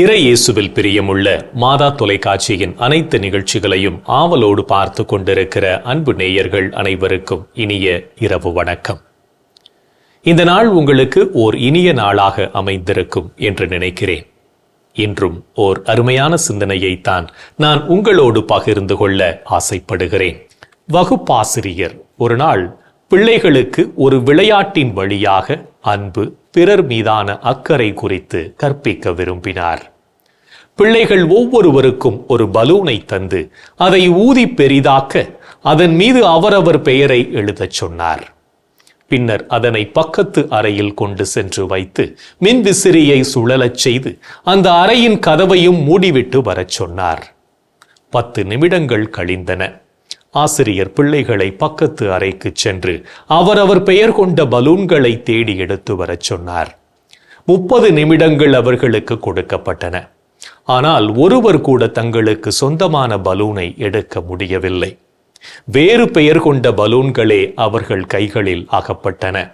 இறை இயேசுவில் பிரியமுள்ள மாதா தொலைக்காட்சியின் அனைத்து நிகழ்ச்சிகளையும் ஆவலோடு பார்த்து கொண்டிருக்கிற அன்பு நேயர்கள் அனைவருக்கும் இனிய இரவு வணக்கம். இந்த நாள் உங்களுக்கு ஓர் இனிய நாளாக அமைந்திருக்கும் என்று நினைக்கிறேன். இன்றும் ஓர் அருமையான சிந்தனையைத்தான் நான் உங்களோடு பகிர்ந்து கொள்ள ஆசைப்படுகிறேன். வகுப்பாசிரியர் ஒரு நாள் பிள்ளைகளுக்கு ஒரு விளையாட்டின் வழியாக அன்பு பிறர் மீதான அக்கறை குறித்து கற்பிக்க விரும்பினார். பிள்ளைகள் ஒவ்வொருவருக்கும் ஒரு பலூனை தந்து அதை ஊதி பெரிதாக்க அதன் மீது அவரவர் பெயரை எழுதச் சொன்னார். பின்னர் அதனை பக்கத்து அறையில் கொண்டு சென்று வைத்து மின் விசிறியை சுழலச் செய்து அந்த அறையின் கதவையும் மூடிவிட்டு வரச் சொன்னார். பத்து நிமிடங்கள் கழிந்தன. ஆசிரியர் பிள்ளைகளை பக்கத்து அறைக்கு சென்று அவரவர் பெயர் கொண்ட பலூன்களை தேடி எடுத்து வரச் சொன்னார். முப்பது நிமிடங்கள் அவர்களுக்கு கொடுக்கப்பட்டன. ஆனால் ஒருவர் கூட தங்களுக்கு சொந்தமான பலூனை எடுக்க முடியவில்லை. வேறு பெயர் கொண்ட பலூன்களே அவர்கள் கைகளில் அகப்பட்டன.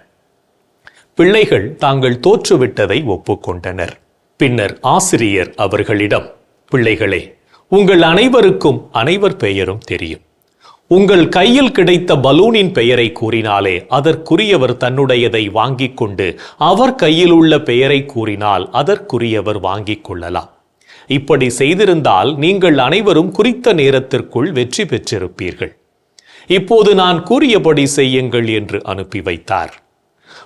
பிள்ளைகள் தாங்கள் தோற்றுவிட்டதை ஒப்புக்கொண்டனர். பின்னர் ஆசிரியர் அவர்களிடம் பிள்ளைகளே உங்கள் அனைவருக்கும் அனைவர் பெயரும் தெரியும். உங்கள் கையில் கிடைத்த பலூனின் பெயரை கூறினாலே அதற்குரியவர் தன்னுடையதை வாங்கிக் கொண்டு அவர் கையில் உள்ள பெயரை கூறினால் அதற்குரியவர் வாங்கிக் கொள்ளலாம். இப்படி செய்திருந்தால் நீங்கள் அனைவரும் குறித்த நேரத்திற்குள் வெற்றி பெற்றிருப்பீர்கள். இப்போது நான் கூறியபடி செய்யுங்கள் என்று அனுப்பி வைத்தார்.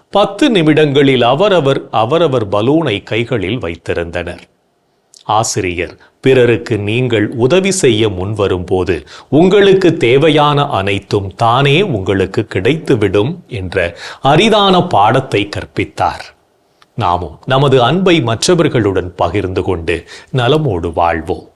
பத்து நிமிடங்களில் அவரவர் அவரவர் பலூனை கைகளில் வைத்திருந்தனர். ஆசிரியர் பிறருக்கு நீங்கள் உதவி செய்ய முன்வரும்போது உங்களுக்கு தேவையான அனைத்தும் தானே உங்களுக்கு கிடைத்துவிடும் என்ற அரிதான பாடத்தை கற்பித்தார். நாமும் நமது அன்பை மற்றவர்களுடன் பகிர்ந்து கொண்டு நலமோடு வாழ்வோம்.